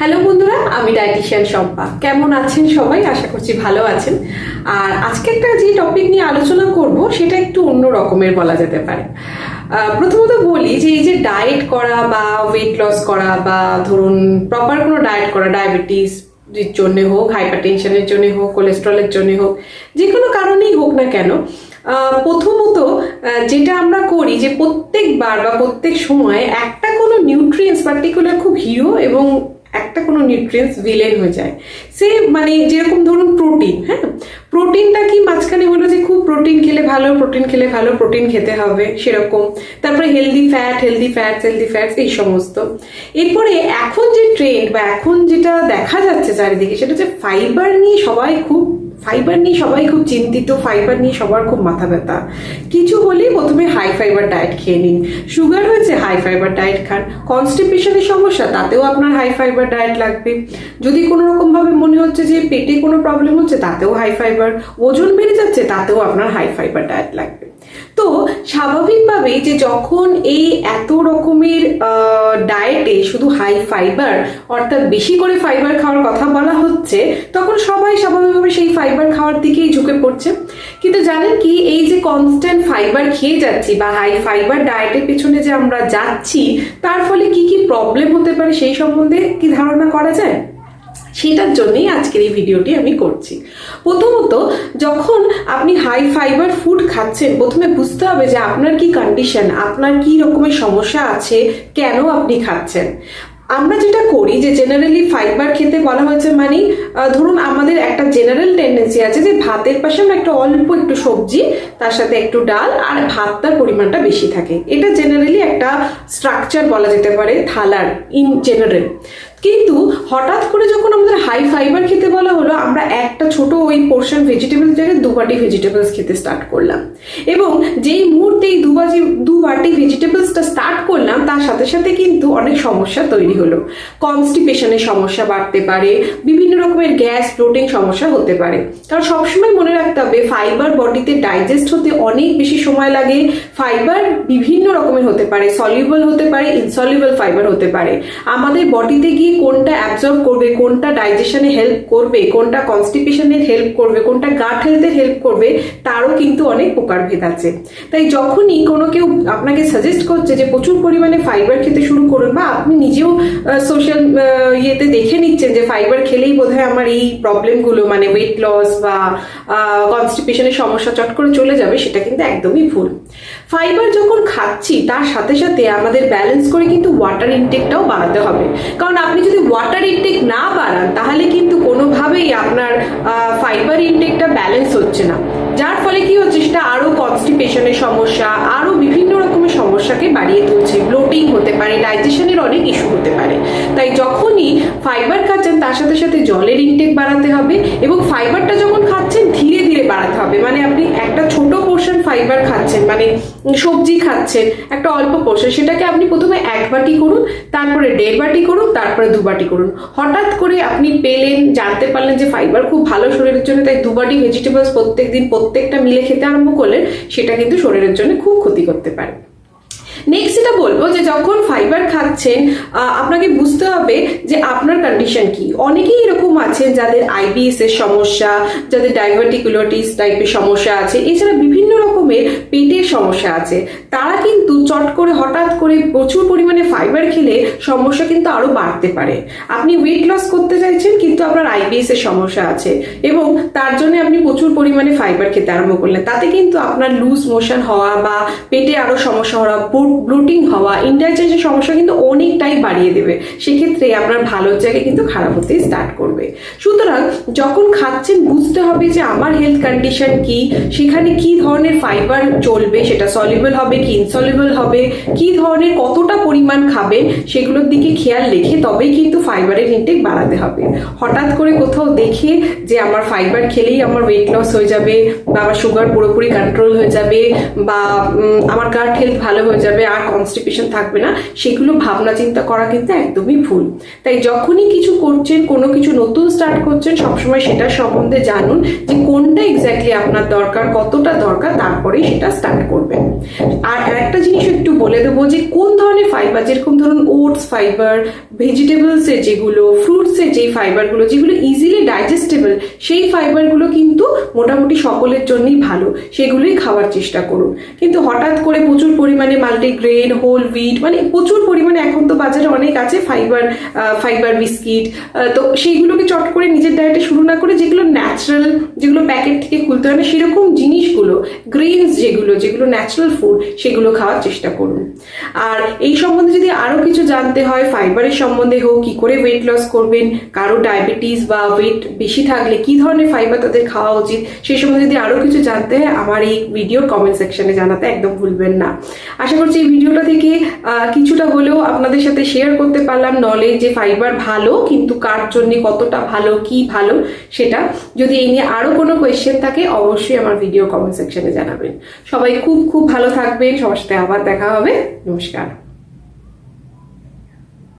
Hello বন্ধুরা, আমি dietician Shampa. কেমন আছেন সবাই? আশা করছি ভালো আছেন। আর আজকে একটা যে টপিক নিয়ে আলোচনা করব, সেটা একটু অন্য রকমের বলা যেতে পারে। প্রথমত বলি যে এই যে ডায়েট করা বা ওয়েট লস করা বা ধরুন প্রপার কোনো ডায়েট করা ডায়াবেটিস এর জন্য হোক হাইপার টেনশনের জন্য হোক কোলেস্ট্রলের জন্যে হোক, যে কোনো কারণেই হোক না কেন প্রথমত যেটা আমরা করি যে প্রত্যেকবার বা প্রত্যেক সময় একটা কোনো নিউট্রিয়েন্টস পার্টিকুলার খুব হিরো এবং একটা কোনো নিউট্রিয়েন্টস ভিলেন হয়ে যায়। সে মানে যেরকম ধরুন প্রোটিন হ্যাঁ? প্রোটিনটা কি মাঝখানে হলো যে খুব প্রোটিন খেলে ভালো প্রোটিন খেলে ভালো প্রোটিন খেতে হবে সেরকম। তারপরে healthy fat healthy fats healthy fats এই সমস্ত। এরপরে এখন যে ট্রেন্ড বা এখন যেটা দেখা যাচ্ছে চারিদিকে, সেটা হচ্ছে ফাইবার নিয়ে সবাই খুব ফাইবার নিয়ে সবাই খুব চিন্তিত ফাইবার নিয়ে সবার খুব মাথা ব্যথা। কিছু হলেই প্রথমে হাই ফাইবার ডায়েট খেয়ে নিন। সুগার হয়েছে হাই ফাইবার ডায়েট খান। কনস্টিপেশনের সমস্যা, তাতেও আপনার হাই ফাইবার ডায়েট লাগবে। যদি কোনো রকম ভাবে মনে হচ্ছে যে পেটে কোনো প্রবলেম হচ্ছে, তাতেও হাই ফাইবার ওজন বেড়ে যাচ্ছে, তাতেও আপনার হাই ফাইবার ডায়েট লাগবে। তো স্বাভাবিকভাবে যে যখন এই এত রকমের ডায়েটে শুধু হাই ফাইবার অর্থাৎ বেশি করে ফাইবার খাওয়ার কথা বলা হচ্ছে, তখন সবাই স্বাভাবিকভাবে সেই ফাইবার খাওয়ার দিকেই ঝুঁকে পড়ছে। কিন্তু জানেন কি, এই যে কনস্ট্যান্ট ফাইবার খেয়ে যাচ্ছি বা হাই ফাইবার ডায়েটের পেছনে যে আমরা যাচ্ছি, তার ফলে কি কি প্রবলেম হতে পারে সেই সম্বন্ধে কি ধারণা করা যায়? সেটার জন্যই আজকের এই ভিডিওটি আমি করছি। প্রথমত, যখন আপনি হাই ফাইবার ফুড খাচ্ছেন, প্রথমে বুঝতে হবে যে আপনার কি কন্ডিশন আপনার কি রকমের সমস্যা আছে, কেন আপনি খাচ্ছেন? আমরা যেটা করি যে জেনারেলি ফাইবার খেতে বলা হয়েছে মানে ধরুন আমাদের একটা জেনারেল টেন্ডেন্সি আছে যে ভাতের পাশে আমরা একটা অল্প একটু সবজি, তার সাথে একটু ডাল আর ভাতটার পরিমাণটা বেশি থাকে। এটা জেনারেলি একটা স্ট্রাকচার বলা যেতে পারে, থালার ইন জেনারেল কিন্তু হঠাৎ করে যখন আমাদের হাই ফাইবার খেতে বলা হলো, আমরা একটা ছোট ওই পোর্শন ভেজিটেবল জায়গায় দু বাটি ভেজিটেবলস খেতে স্টার্ট করলাম। এবং যেই মুহূর্তে এই দু বাজি, দু বাটি ভেজিটেবলসটা স্টার্ট করলাম, তার সাথে সাথে কিন্তু অনেক সমস্যা তৈরি হলো। কনস্টিপেশনের সমস্যা বাড়তে পারে, বিভিন্ন রকমের গ্যাস ব্লোটিং সমস্যা হতে পারে। কারণ সবসময় মনে রাখতে হবে ফাইবার বডিতে ডাইজেস্ট হতে অনেক বেশি সময় লাগে। ফাইবার বিভিন্ন রকমের হতে পারে সলিউবল হতে পারে ইনসলিউবল ফাইবার হতে পারে। আমাদের বডিতে গিয়ে কোনটা অ্যাবজর্ব করবে, কোনটা ডাইজেশনে হেল্প করবে, কোনটা কনস্টিপেশনের হেল্প করবে, কোনটা গাট হেলথে হেল্প করবে, তারও কিন্তু অনেক প্রকারভেদ আছে। তাই যখনই কোনো কেউ আপনাকে সাজেস্ট করছে যে প্রচুর পরিমাণে ফাইবার খেতে শুরু করুন, বা আপনি নিজেও সোশ্যাল ইয়েতে দেখে নিচ্ছেন যে ফাইবার খেলেই বোধহয় আমার এই প্রবলেমগুলো মানে ওয়েট লস বা কনস্টিপেশনের সমস্যা চট করে চলে যাবে, সেটা কিন্তু একদমই ভুল। ফাইবার যখন খাচ্ছি, তার সাথে সাথে আমাদের ব্যালেন্স করে কিন্তু ওয়াটার ইনটেকটাও বাড়াতে হবে। কারণ আপনি যদি ওয়াটার ইনটেক না বাড়ান, তাহলে কিন্তু কোনোভাবেই আপনার ফাইবার ইনটেকটা ব্যালেন্স হচ্ছে না। যার ফলে কি হচ্ছে, সেটা আরও কনস্টিপেশনের সমস্যা আরও বিভিন্ন রকমের সমস্যাকে বাড়িয়ে তুলছে। ব্লোটিং হতে পারে ডাইজেশনের অনেক ইস্যু হতে পারে। তাই যখনই ফাইবার খাচ্ছেন, তার সাথে সাথে জলের ইনটেক বাড়াতে হবে এবং ফাইবারটা যখন খাচ্ছেন, ধীরে ধীরে বাড়াতে হবে। মানে আপনি একটা ছোট ফাইবার খাচ্ছেন মানে সবজি খাচ্ছেন, একটা অল্প পোষণ সেটাকে আপনি প্রথমে এক বাটি করুন, তারপরে দেড় বাটি করুন, তারপরে দু বাটি করুন। হঠাৎ করে আপনি পেলেন, জানতে পারলেন যে ফাইবার খুব ভালো শরীরের জন্য, তাই দু বাটি ভেজিটেবলস প্রত্যেক দিন প্রত্যেকটা মিলে খেতে আরম্ভ করলেন, সেটা কিন্তু শরীরের জন্য খুব ক্ষতি করতে পারে। নেক্সট যেটা বলব যে যখন ফাইবার খাচ্ছেন আপনাকে বুঝতে হবে যে আপনার কন্ডিশন কি। অনেকেই এরকম আছে যাদের আইবিএস এর সমস্যা, যাদের ডাইভার্টিকুলোটিস টাইপের সমস্যা আছে, এছাড়া বিভিন্ন রকমের পেটের সমস্যা আছে। তারা কিন্তু চট করে, হঠাৎ করে প্রচুর পরিমাণে ফাইবার খেলে সমস্যা কিন্তু আরও বাড়তে পারে। আপনি ওয়েট লস করতে চাইছেন, কিন্তু আপনার আইবিএস এর সমস্যা আছে এবং তার জন্য আপনি প্রচুর পরিমাণে ফাইবার খেতে আরম্ভ করলেন। তাতে কিন্তু আপনার লুজ মোশন হওয়া বা পেটে আরও সমস্যা হওয়া ব্লোটিং হওয়া ইন্টারচেঞ্জের সমস্যা কিন্তু অনেকটাই বাড়িয়ে দেবে। সেক্ষেত্রে আপনার ভালোর জায়গায় কিন্তু খারাপ হতে স্টার্ট করবে। সুতরাং যখন খাচ্ছেন, বুঝতে হবে যে আমার হেলথ কন্ডিশন কি, সেখানে কি ধরনের ফাইবার চলবে, সেটা সলিউবল হবে কি ইনসলিউবল হবে, কি ধরনের কতটা পরিমাণ খাবেন, সেগুলোর দিকে খেয়াল রেখে তবেই কিন্তু ফাইবারের ইনটেক বাড়াতে হবে। হঠাৎ করে কোথাও দেখে যে আমার ফাইবার খেলেই আমার ওয়েট লস হয়ে যাবে, বা আমার সুগার পুরোপুরি কন্ট্রোল হয়ে যাবে, বা আমার গাট হেলথ ভালো হয়ে যাবে আর কনস্টিপেশন থাকবে না, সেগুলো ভাবনা চিন্তা করা কিন্তু একদমই ভুল। তাই যখনই কিছু করছেন, কোনো কিছু নতুন স্টার্ট করছেন, সবসময় সেটা সম্বন্ধে জানুন যে কোনটা এক্স্যাক্টলি আপনার দরকার, কতটা দরকার, তারপরেই সেটা স্টার্ট করবেন। আর একটা জিনিস একটু বলে দেবো যে কোন ধরনের ফাইবার যেরকম ধরুন ওটস ফাইবার ভেজিটেবলসের যেগুলো ফ্রুটসের যেই ফাইবারগুলো যেগুলো ইজিলি ডাইজেস্টেবল সেই ফাইবারগুলো কিন্তু মোটামুটি সকলের জন্যই ভালো। সেগুলোই খাওয়ার চেষ্টা করুন। কিন্তু হঠাৎ করে প্রচুর পরিমাণে মাল্টিগ্রেন হোল উইট মানে প্রচুর পরিমাণে এখন তো বাজারে অনেক আছে ফাইবার ফাইবার বিস্কিট তো সেইগুলোকে চট করে নিজের ডায়েটে শুরু না করে যেগুলো ন্যাচারাল যেগুলো প্যাকেট থেকে খুলতে হয় না, সেরকম জিনিসগুলো গ্রেনস যেগুলো যেগুলো ন্যাচারাল ফুড সেগুলো খাওয়ার চেষ্টা করুন। আর এই সম্বন্ধে যদি আরও কিছু জানতে হয় ফাইবারের সম্বন্ধে হোক, কি করে ওয়েট লস করবেন, কারও ডায়াবেটিস বা ওয়েট বেশি থাকলে কি ধরনের ফাইবার তাদের খাওয়া উচিত সেই সম্বন্ধে যদি আরও কিছু জানতে হয়, আমার এই ভিডিওর কমেন্ট সেকশনে জানাতে একদম ভুলবেন না। আশা করছি এই ভিডিওটা থেকে কিছুটা হলেও আপনাদের সাথে শেয়ার করতে পারলাম নলেজ যে ফাইবার ভালো, কিন্তু কার জন্য কতটা ভালো, কি ভালো, সেটা। যদি এই নিয়ে আরও কোনো কোয়েশ্চেন থাকে, অবশ্যই আমার ভিডিও কমেন্ট সেকশনে জানাবেন। সবাই খুব খুব ভালো থাকবেন। সবার সাথে আবার দেখা হবে। নমস্কার।